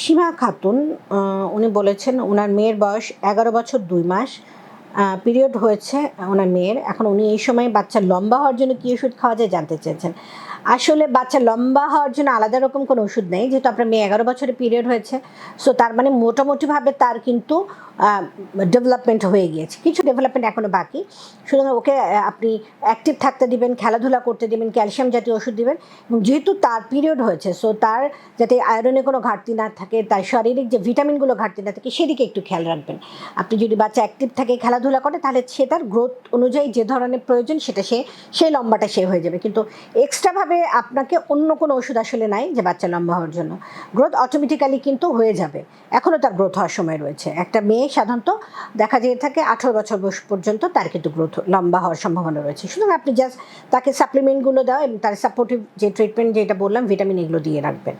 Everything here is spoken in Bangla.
সীমা খাতুন উনি বলেছেন ওনার মেয়ের বয়স এগারো বছর দুই মাস পিরিয়ড হয়েছে ওনার মেয়ের। এখন উনি এই সময় বাচ্চা লম্বা হওয়ার জন্য কী ওষুধ খাওয়া যায় জানতে চেয়েছেন। আসলে বাচ্চা লম্বা হওয়ার জন্য আলাদা রকম কোনো ওষুধ নেই, যেহেতু আপনার মেয়ে এগারো বছরের পিরিয়ড হয়েছে। সো তার মানে মোটামুটিভাবে তার কিন্তু ডেভেলপমেন্ট হয়ে গিয়েছে। কিছু ডেভেলপমেন্ট এখনও বাকি। সুতরাং ওকে আপনি অ্যাক্টিভ থাকতে দিবেন, খেলাধুলা করতে দিবেন ক্যালসিয়াম জাতীয় ওষুধ দিবেন। এবং যেহেতু তার পিরিয়ড হয়েছে সো তার যাতে আয়রনে কোনো ঘাটতি না থাকে, তার শারীরিক যে ভিটামিনগুলো ঘাটতি না থাকে, সেদিকে একটু খেয়াল রাখবেন। আপনি যদি বাচ্চা অ্যাক্টিভ থাকে, খেলাধুলা করে, তাহলে সে তার গ্রোথ অনুযায়ী যে ধরনের প্রয়োজন, সেটা সে সেই লম্বাটা সে হয়ে যাবে। কিন্তু এক্সট্রাভাবে আপনাকে অন্য কোনো ওষুধ আসলে নাই যে বাচ্চা লম্বা হওয়ার জন্য? গ্রোথ অটোমেটিক্যালি কিন্তু হয়ে যাবে। এখনও তার গ্রোথ হওয়ার সময় রয়েছে। একটা মেয়ে সাধারণত দেখা যেয়ে থাকে আঠেরো বছর বয়স পর্যন্ত তার কিন্তু গ্রোথ লম্বা হওয়ার সম্ভাবনা রয়েছে। সুতরাং আপনি জাস্ট তাকে সাপ্লিমেন্টগুলো দেওয়া এবং তার সাপোর্টিভ যে ট্রিটমেন্ট যেটা বললাম ভিটামিন এগুলো দিয়ে রাখবেন।